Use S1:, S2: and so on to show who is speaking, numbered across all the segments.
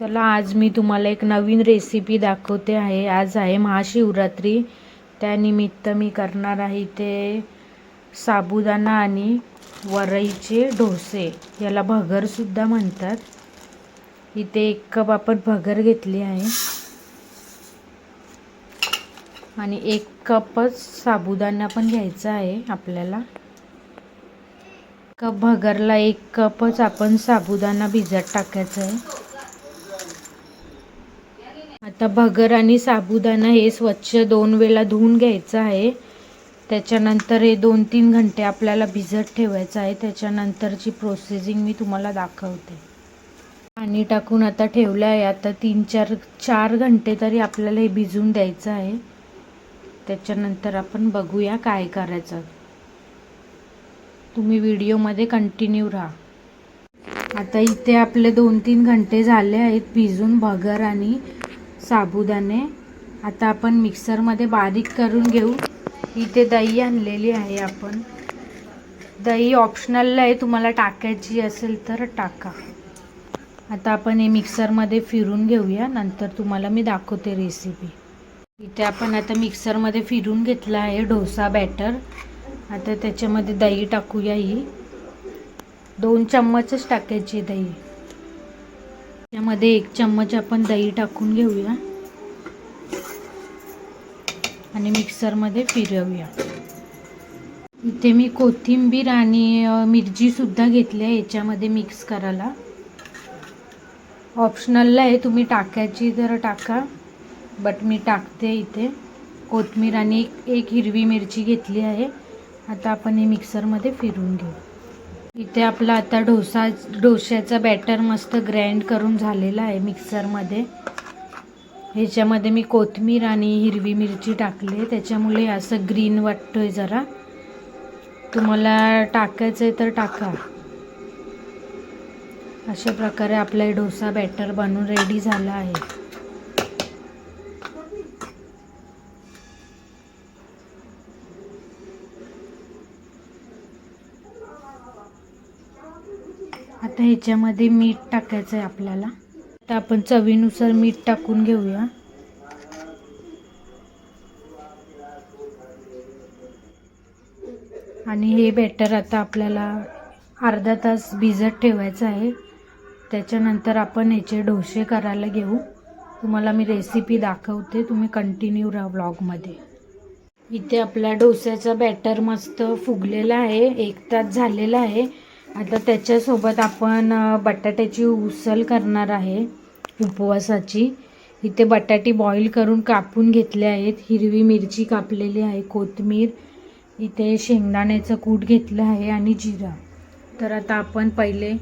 S1: चला आज मी तुम्हाला एक नवीन रेसिपी दाखवते आहे. आज आहे महाशिवरात्री. त्यानिमित्त मी करणार आहे इथे साबुदाणा आणि वरईचे डोसे. याला भगरसुद्धा म्हणतात. इथे एक कप आपण भगर घेतली आहे. आणि एक कपच साबुदाणा पण घ्यायचा आहे आपल्याला. कप भगरला एक कपच आपण साबुदाणा भिजत टाकायचा आहे. आता भगर आणि साबुदाणा हे स्वच्छ दोन वेळा धुवून घ्यायचं आहे. त्याच्यानंतर हे दोन तीन घंटे आपल्याला भिजत ठेवायचं आहे. त्याच्यानंतरची प्रोसेसिंग मी तुम्हाला दाखवते. पाणी टाकून आता ठेवलं आहे. आता तीन चार चार घंटे तरी आपल्याला हे भिजून द्यायचं आहे. त्याच्यानंतर आपण बघूया काय करायचं. तुम्ही व्हिडिओमध्ये कंटिन्यू राहा. आता इथे आपले दोन तीन घंटे झाले आहेत. भिजून भगर आणि साबुदाणे. आता आपण मिक्सरमध्ये बारीक करून घेऊ. इथे दही आणलेली आहे आपण. दही ऑप्शनलला आहे. तुम्हाला टाकायची असेल तर टाका. आता आपण हे मिक्सरमध्ये फिरून घेऊया. नंतर तुम्हाला मी दाखवते रेसिपी इथे आपण आता मिक्सरमध्ये फिरून घेतला आहे डोसा बॅटर आता त्याच्यामध्ये दही टाकूया ही. दोन चम्मचच टाकायची दही. त्यामध्ये एक चम्मच आपण दही टाकून घेऊया. आणि मिक्सरमध्ये फिरवूया. इथे मी कोथिंबीर आणि मिरचीसुद्धा घेतली आहे याच्यामध्ये मिक्स करायला. ऑप्शनलला आहे तुम्ही टाकायची तर टाका. बट मी टाकते इथे. कोथमीर आणि एक एक हिरवी मिरची घेतली आहे. आता आपण हे मिक्सरमध्ये फिरून घेऊ. इथे आपला आता डोसा डोश्याचा बॅटर मस्त ग्राइंड करून झालेला आहे मिक्सरमध्ये ह्याच्यामध्ये मी कोथमीर आणि हिरवी मिरची टाकली त्याच्यामुळे असं ग्रीन वाटतोय जरा. तुम्हाला टाकायचं आहे तर टाका. अशा प्रकारे आपला डोसा बॅटर बनवून रेडी झाला आहे. आता ह्याच्यामध्ये मीठ टाकायचं आहे आपल्याला. आता आपण चवीनुसार मीठ टाकून घेऊया. आणि हे बॅटर आता आपल्याला अर्धा तास भिजत ठेवायचं आहे. त्याच्यानंतर आपण ह्याचे डोसे करायला घेऊ. तुम्हाला मी रेसिपी दाखवते. तुम्ही कंटिन्यू राहा ब्लॉगमध्ये इथे आपला डोस्याचा बॅटर मस्त फुगलेला आहे. एक तास झालेला आहे. आता त्याच्यासोबत आपण बटाट्याची उसल करणार आहे उपवासाची. इथे बटाटे बॉईल करून कापून घेतले आहेत. हिरवी मिरची कापलेली आहे कोथिंबीर. इथे शेंगदाण्याचं कूट घेतलं आहे आणि जिरा. तर आता आपण पहिले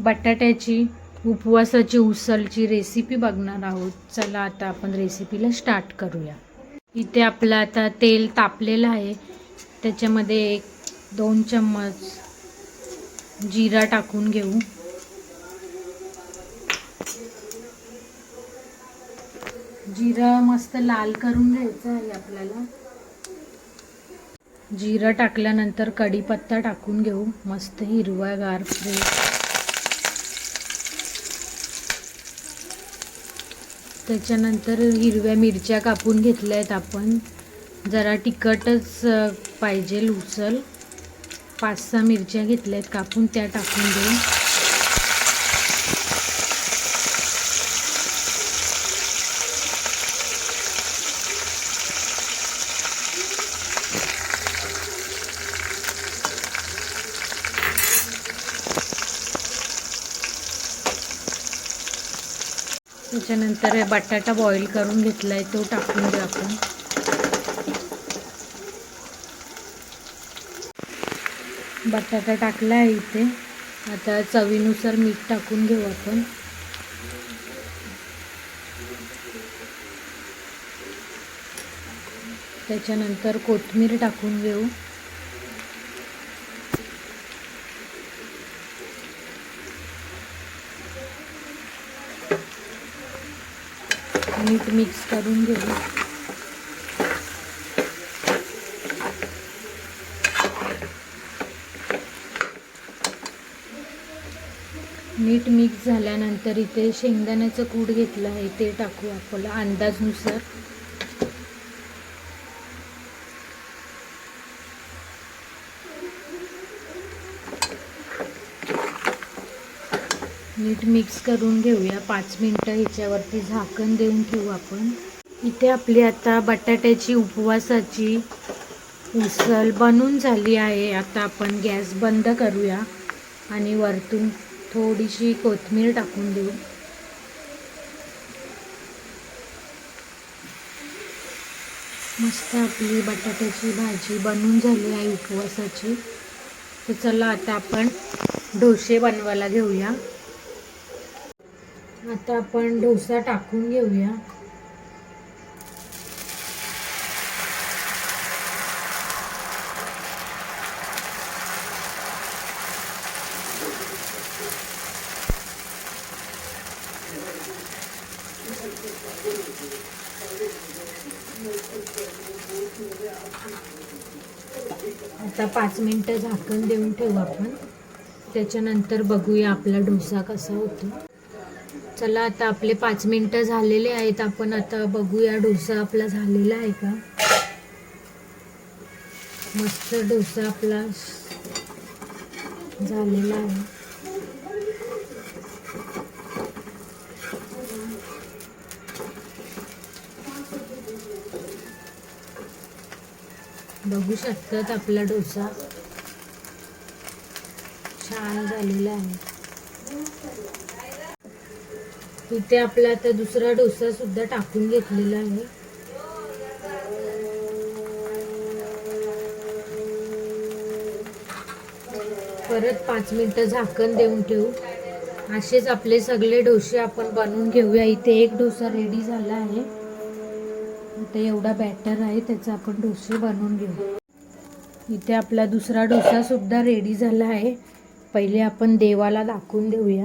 S1: बटाट्याची उपवासाची उसळची रेसिपी बघणार आहोत. चला आता आपण रेसिपीला स्टार्ट करूया. इथे आपलं आता तेल तापलेलं आहे. त्याच्यामध्ये एक दोन चम्मच जिरा टाकून घेऊ. जिरा मस्त लाल करून घ्यायचं आहे आपल्याला. जिरं टाकल्यानंतर कढीपत्ता टाकून घेऊ. मस्त हिरवागार फ्रेश. त्याच्यानंतर हिरव्या मिरच्या कापून घेतल्या आहेत आपण. जरा तिखटच पाहिजे उचल पाच सहा मिरच्या घेतल्या आहेत कापून त्या टाकून देऊ. त्याच्यानंतर बटाटा बॉईल करून घेतला आहे तो टाकून देऊ आपण. बटाटा टाकला आहे इथे. आता चवीनुसार मीठ टाकून घेऊ आपण. त्याच्यानंतर कोथिंबीर टाकून घेऊ. मीठ मिक्स करून घेऊ. मीठ मिक्स झाल्यानंतर इथे शेंगदाण्याचं कूट घेतलं आहे ते टाकू आपला अंदाजनुसार. मीठ मिक्स करून घेऊया. पाच मिनटं ह्याच्यावरती झाकण देऊन ठेवू आपण. इथे आपली आता बटाट्याची उपवासाची उसळ बनून झाली आहे. आता आपण गॅस बंद करूया आणि वरतून थोडीशी कोथिंबीर टाकून देऊ. मस्त आपली बटाट्याची भाजी बनून झाली आहे उपवासाची. तर चला आता आपण डोसे बनवायला घेऊया. आता आपण डोसा टाकून घेऊया. आता पाच मिनटं झाकण देऊन ठेवू आपण. त्याच्यानंतर बघूया आपला डोसा कसा होतो. चला आता आपले पाच मिनटं झालेले आहेत. आपण आता बघूया डोसा आपला झालेला आहे का. मस्त डोसा आपला झालेला आहे. बघू शकतात आपला डोसा. छान झालेला आहे. इथे आपला आता दुसरा डोसा सुद्धा टाकून घेतलेला आहे. परत पाच मिनटं झाकण देऊन ठेवू. असेच आपले सगळे डोसे आपण बनवून घेऊया. इथे एक डोसा रेडी झाला आहे. आता एवढा बॅटर आहे त्याचा आपण डोसे बनवून घेऊ. इथे आपला दुसरा डोसा सुद्धा रेडी झाला आहे. पहिले आपण देवाला दाखवून देऊया.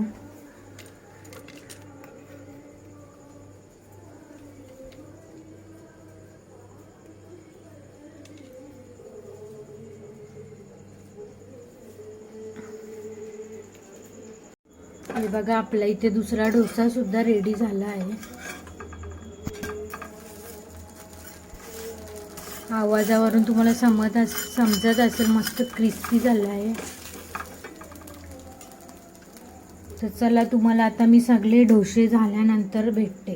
S1: हे बघा आपला इथे दुसरा डोसा सुद्धा रेडी झाला आहे. आवाजावरून तुम्हाला समज अस समजत असेल मस्त क्रिस्पी झाला आहे. तर चला तुम्हाला आता मी सगळे डोसे झाल्यानंतर भेटते.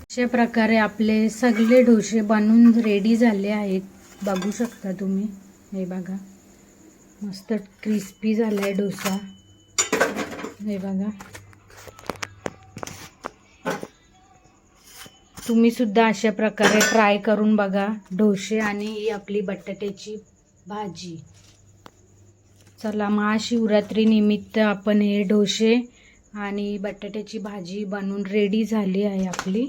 S1: अशा प्रकारे आपले सगळे डोसे बनवून रेडी झाले आहेत. बघू शकता तुम्ही हे बघा. मस्त क्रिस्पी झाला आहे डोसा. हे बघा. तुम्ही सुद्धा अशा प्रकारे ट्राय करून बघा. डोसे आणि ही आपली बटाट्याची भाजी. चला महाशिवरात्री निमित्त आपण हे डोसे आणि बटाट्याची भाजी बनवून रेडी झाली आहे आपली.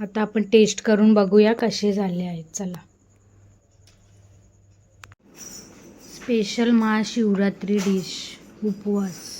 S1: आता आपण टेस्ट करून बघूया कसे झाले आहेत. चला. स्पेशल महाशिवरात्री डिश उपवास.